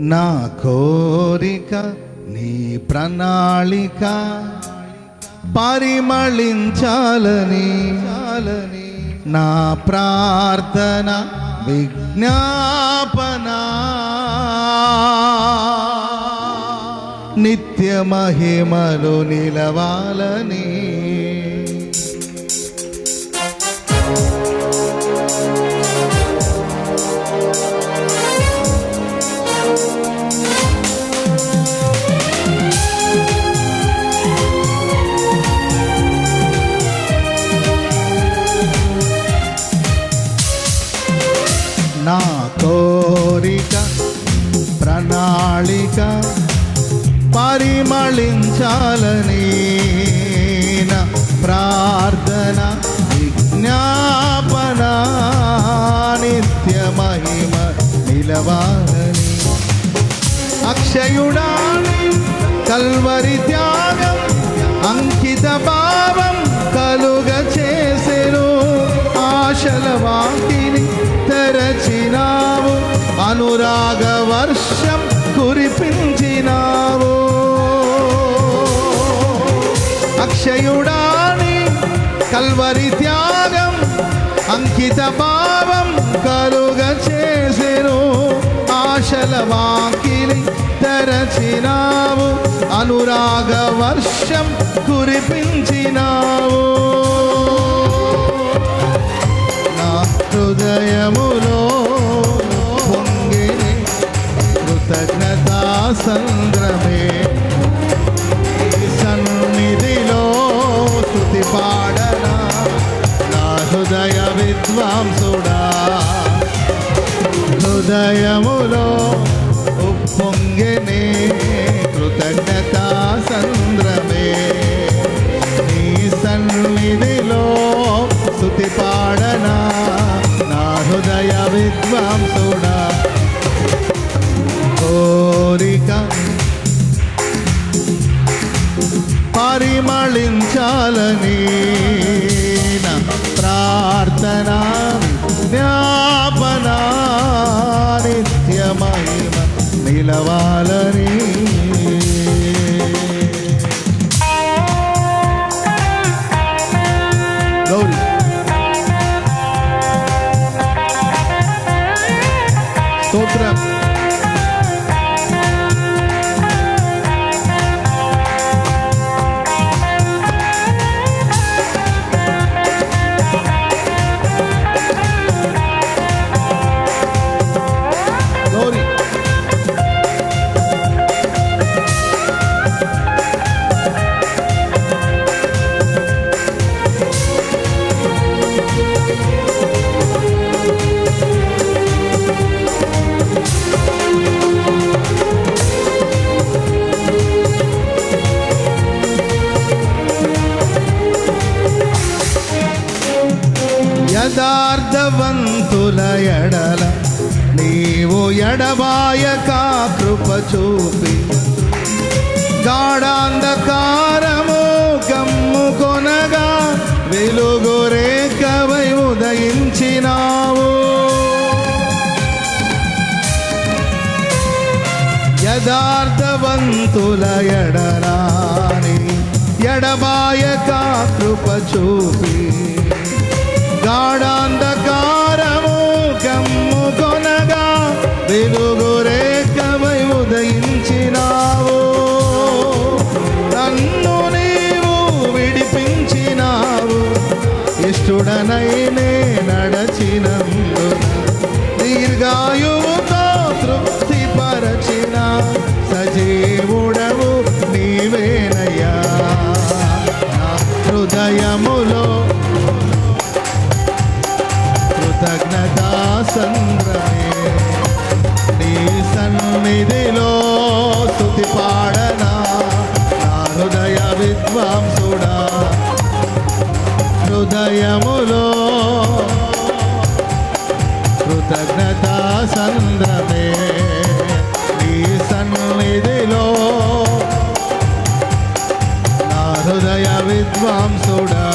నా కోరిక నీ ప్రణాళిక పరిమళించాలని చాలని నా ప్రార్థన విజ్ఞాపన. నిత్య మహిమలు నిలవాలని అక్షయుడాని కల్వరి త్యాగం అంకిత భావం కలుగ చేసెను ఆశల వాకిని తెరచినావు అనురాగ వర్షం కురిపించినావు అక్షయుడాని కల్వరి త్యాగం అంకిత భావం కలుగ చేసెను ఆశల వాకి తెరచినావు. అనురాగ వర్షం కురిపించినావు. నా హృదయములో పొంగిని కృతజ్ఞతా సంద్రమే. ప్రార్థన జ్ఞాపన నిత్య నిలవాలని వెలుగు రేఖవై ఉదయించినావు. యథార్థవంతుల ఎడరాని ఎడబాయక కృప చూపి. గాఢాంధకా ఇష్టడనైనే నడచినందున దీర్ఘాయువుతో తృప్తి పరచిన సజీవుడవు నీవేనయ్యా. హృదయములో కృతజ్ఞతా సంద్రమే నీ సన్నిధిలో స్థుతి పాడనా. హృదయములో కృతజ్ఞతా సంద్రమే నీ సన్నిధిలో. నా హృదయ విద్వాంసుడా.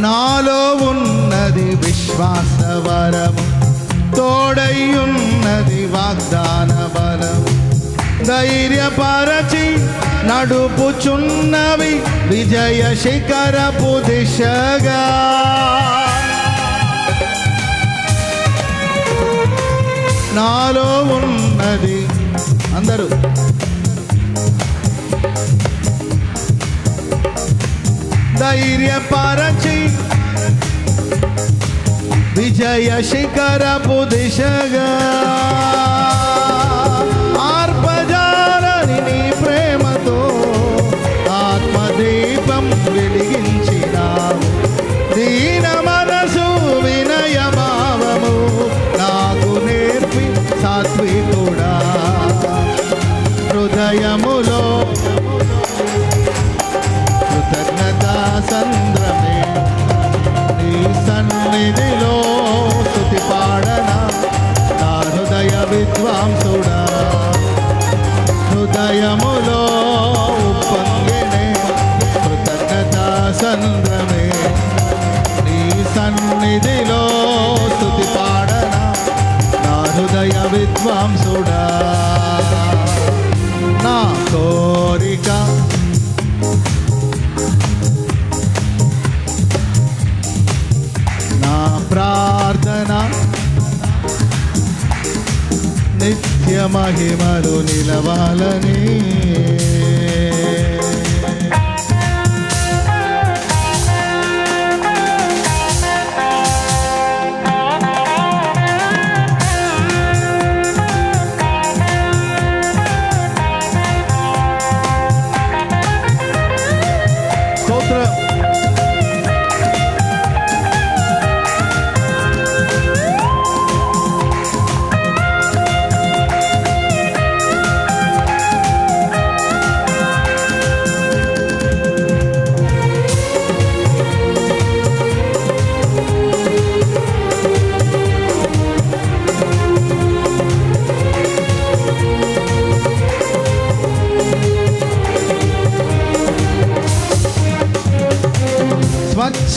నాలో ఉన్నది విశ్వాస వరము తోడయ్యున్నది వాగ్దాన బలం ధైర్యపరచి నడుపుచున్నవి విజయ శిఖరపు దిశగా. నాలో ఉన్నది అందరూ ధైర్యపరచి విజయ శిఖరపు దిశగా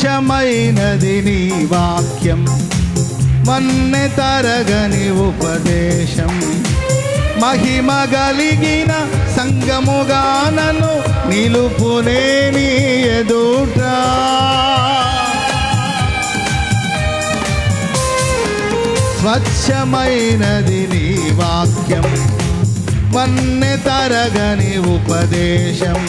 స్వచ్ఛమైనది నీ వాక్యం. మన్నె తరగని ఉపదేశం. మహిమ కలిగిన సంగముగా నన్ను నిలుపునే నీ ఎదుట. స్వచ్ఛమైనది నీ వాక్యం. వన్నె తరగని ఉపదేశం.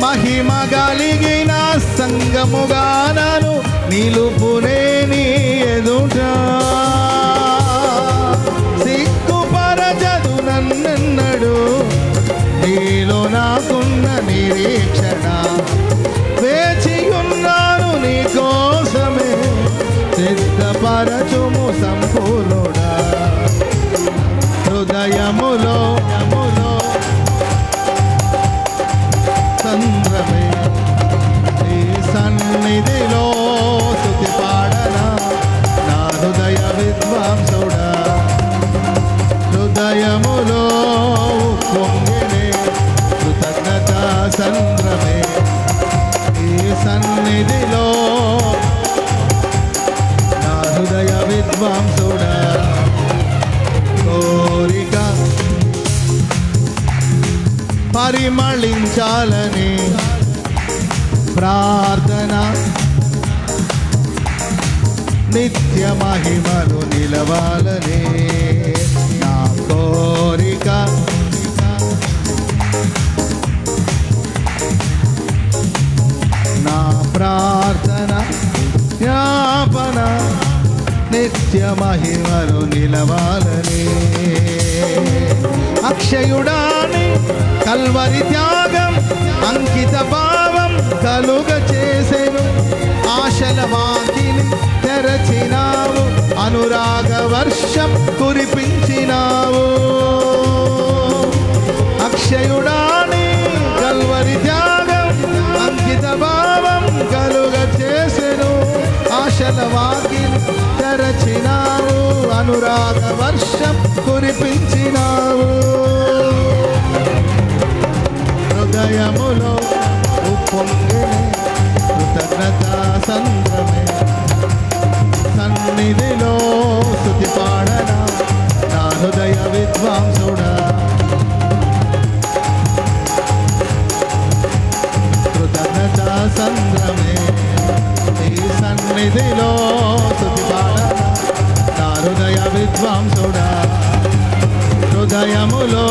మహిమ కలిగిన సంగముగానను నిలుపునే నీ ఎదుట. సిగ్గుపరచదు నన్నెన్నడు నీలో నాకున్న నిరీక్షణ. వేచియున్నాను నీ కోసమే సిద్ధపరచుము సంపూర్ణుడా. హృదయములో నిత్య మహిమలు నిలవాలని. అక్షయుడాని కల్వరి త్యాగం అంకిత భావం కలుగ చేసెను. ఆశల వాకిని తెరచినావు అనురాగ వర్షం కురిపించినావు. అక్షయుడాని కల్వరి త్యాగం అంకిత భావం కలుగ ఆశల వాకిలు తెరచినావు. అనురాగ వర్షం కురిపించినావు. హృదయములో ఉప్పొంగిన కృతజ్ఞత సంద్రమే. సన్నిధిలో స్థుతి పాడన నా హృదయ విద్వాంసుడా. సన్నిధిలో స్థుతి నా హృదయ విద్వాంసుడా. హృదయములో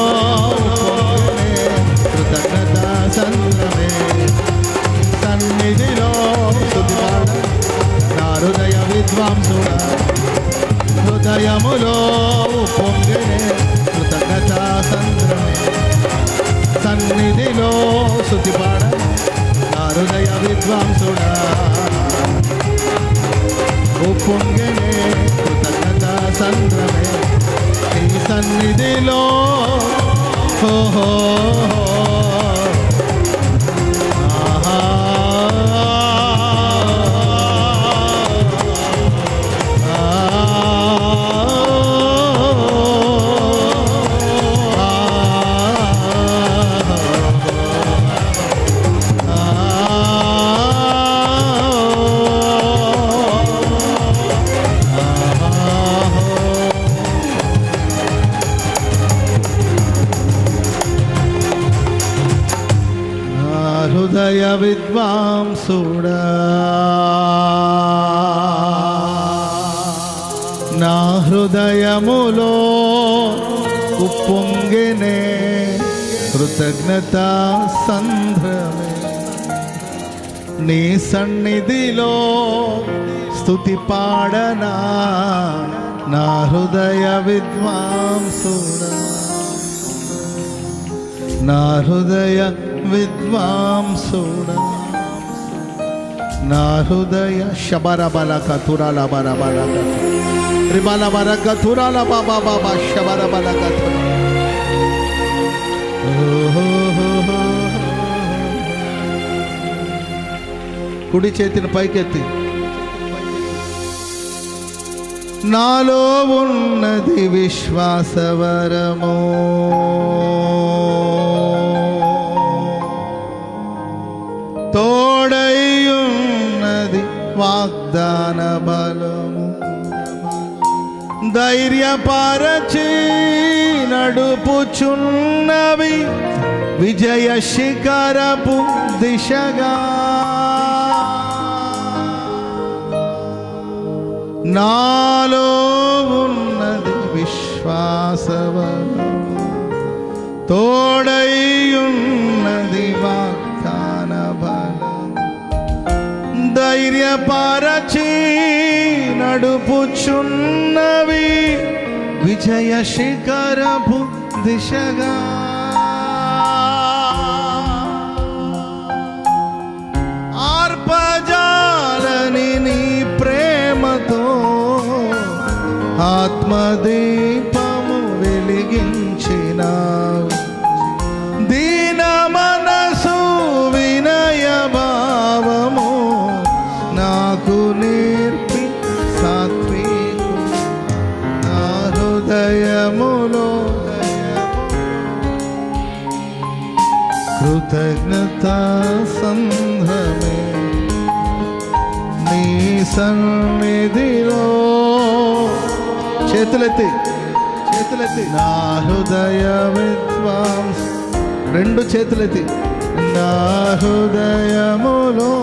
కృతజ్ఞత సంద్రమే సన్నిధిలో స్థుతి నా హృదయ విద్వాంసుడా. for ఉప్పొంగినే కృతజ్ఞత సంద్రమే నీ సన్నిధిలో స్థుతి పాడనా? నా హృదయ విద్వాంసుడా. నా హృదయ విద్వాంసుడా. నా హృదయ శబర బలక తురాల బర బల రిబల బరక తురాల బాబా బాబా శబర బలక కుడి చేతిని పైకెత్తి. నాలో ఉన్నది విశ్వాసవరము. తోడైయున్నది వాగ్దాన బలము ధైర్యపరచే నడుపుచున్నవి విజయ శిఖరపు దిశగా. నాలో ఉన్నది విశ్వాసవరం తోడైయున్నది వాగ్దాన బలం ధైర్యపరచి నడుపుచున్నవి విజయ శిఖరపు దిశగా కృతజ్ఞతా సంధ్రమే నీ సన్నిధిలో చేతులెత్తి చేతులెత్తి. నా హృదయ విద్వాంస్. రెండు చేతులెత్తి. నా హృదయములో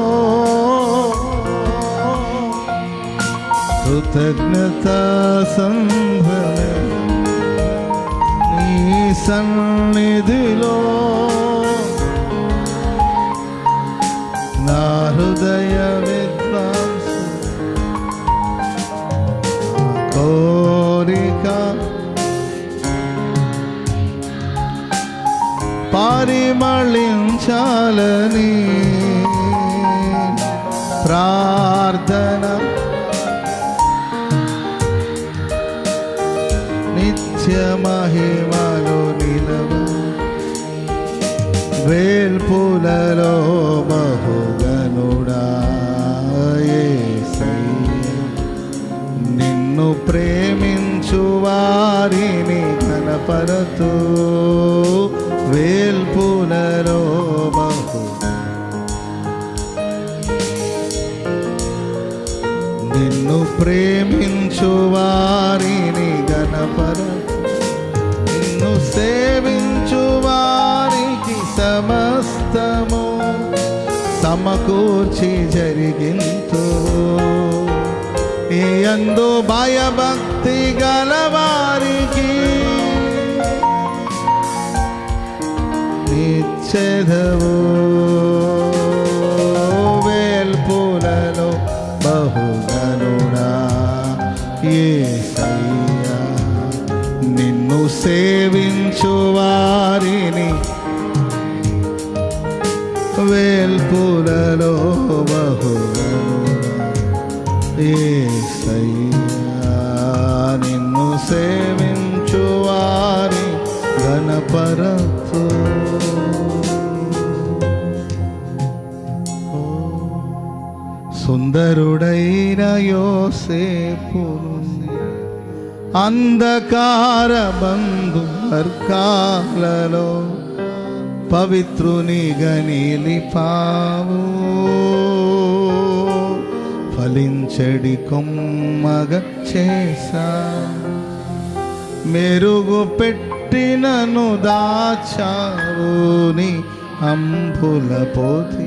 కృతజ్ఞత సంధ్రమే సన్నిధిలో నా హృదయ విద్వాంసు కోరిక. పరిమళించాలని ప్రార్థన. నిత్య మహిమలో నిలవ. వేల్పులలో బహు ప్రేమించు వారిని కనపరతూ వేల్పులలో బహు నిన్ను ప్రేమించు వారిని గణపర నిన్ను సేవించు వారికి సమస్తము సమకూర్చి జరిగింతో ఎందు భయభక్తి గలవారికి నిచ్చెదవు వేల్పులలో బహుగనుడా యేసయ్యా నిన్ను సేవించు వారిని వేల్పులలో బహుగనుడా ఏ యోసేపును అంధకార బంధు వర్గాలలో గనిలి పావు. ఫలించడి కొమ్మగ చేసా. మెరుగు పెట్టినను దాచావుని అంబుల పోతి.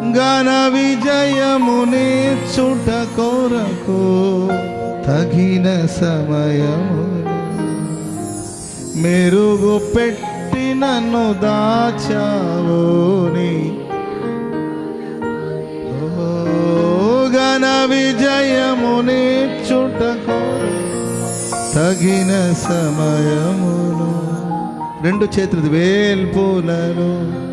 ఘన విజయముని చుట కొరకు తగిన సమయము. మెరుగు పెట్టి నన్ను ఓ ఘన విజయముని చుట తగిన సమయమును. రెండు చేతులు వేల్పులను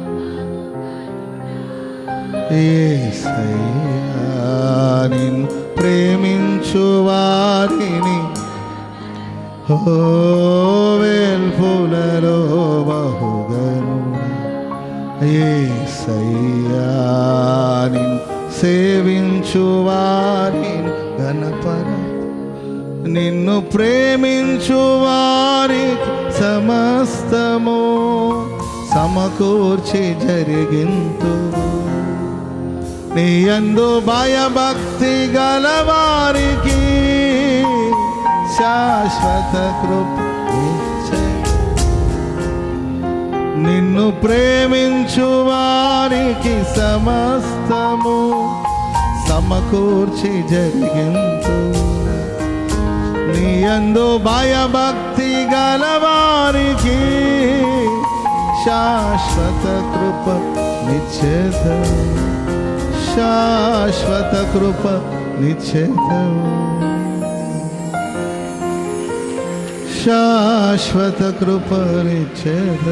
నిన్ను ప్రేమించు వారిని ఓ వేల్పులలో బహుగను. యేసయ్యా, నిన్ను సేవించు వారిని గణపర నిన్ను ప్రేమించు వారికి సమస్తము సమకూర్చి జరిగింతు నీ భయభక్తి గలవారికి శాశ్వత కృప నిన్ను ప్రేమించు వారికి సమస్తము సమకూర్చి జరిగింతు నీ భయభక్తి గలవారికి శాశ్వత కృప నిశ్చేత శాశ్వత కృప నిశ్చేత. శాశ్వత కృప నిశ్చేత.